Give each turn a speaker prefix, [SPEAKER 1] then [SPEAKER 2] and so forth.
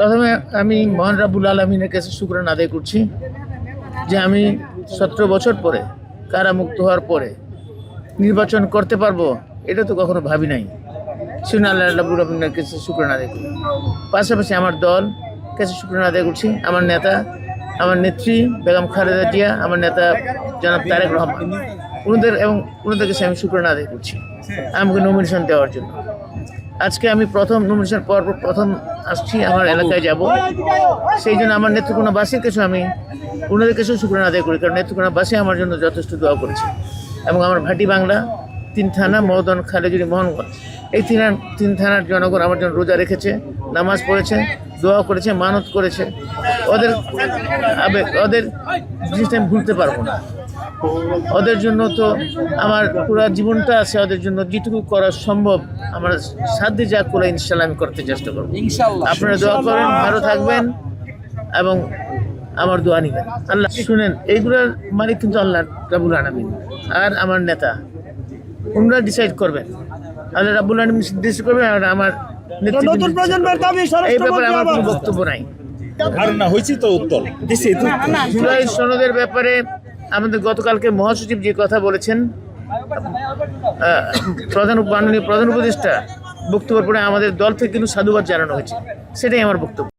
[SPEAKER 1] প্রথমে আমি মহান রাবুল আলমিনের কাছে শুক্রান আদায় করছি যে আমি সতেরো বছর পরে কারামুক্ত হওয়ার পরে নির্বাচন করতে পারব, এটা তো কখনো ভাবি নাই। শুনে আলমিনের কাছে শুক্রান আদায় করি। পাশাপাশি আমার দল কাছে শুক্রান আদায় করছি। আমার নেতা, আমার নেত্রী বেগম খালেদা জিয়া, আমার নেতা জনাব তারেক রহমান। ওনাদের এবং ওনাদের কাছে আমি শুক্রান আদায় করছি। আমাকে নমিনেশন দেওয়ার জন্য। আজকে আমি প্রথম নমিনেশন পর পর প্রথম আসছি আমার এলাকায় যাব। সেই জন্য আমার নেত্রকোনাবাসীর কাছে আমি ওনাদের কাছেও শুক্রান আদায় করি, কারণ নেত্রকোনাবাসী আমার জন্য যথেষ্ট দোয়া করেছে। এবং আমার ভাটি বাংলা, তিন থানা, মদন খালেজুরি মোহনগঞ্জ। এই তিন তিন থানার জনগণ আমার জন্য রোজা রেখেছে, নামাজ পড়েছে, দোয়া করেছে, মানত করেছে। ওদের আবেগ, ওদের জিনিসটা আমি ভুলতে পারব না। ওদের জন্য তো আমার পুরো জীবনটা আছে ওদের জন্য যেটুকু করা সম্ভব আমার সাধ্যে যা করে ইনশাল্লাহ আমি করতে চেষ্টা করব।
[SPEAKER 2] ইনশাল্লাহ।
[SPEAKER 1] আপনারা দোয়া করেন ভালো থাকবেন এবং আমার দোয়া নিবেন। আল্লাহ শুনেন এইগুলোর মালিক কিন্তু আল্লাহ রাবুল আলমিন। আর আমার নেতা ওনারা ডিসাইড করবেন। আল্লাহ রাবুল আলমিন ডিসাইড করবেন আর আমার নেতৃবৃন্দ
[SPEAKER 3] নতুন প্রজন্মের দাবি
[SPEAKER 1] এই ব্যাপারে আমার কোনো বক্তব্য নাই।
[SPEAKER 4] না হয়েছে তো উত্তর।
[SPEAKER 1] সনদের ব্যাপারে আমাদের গতকালকে মহাসচিব যে কথা বলেছেন প্রধান মাননীয় প্রধান উপদেষ্টা বক্তব্য পরে আমাদের দল থেকে কিন্তু সাধুবাদ জানানো হয়েছে। সেটাই আমার বক্তব্য।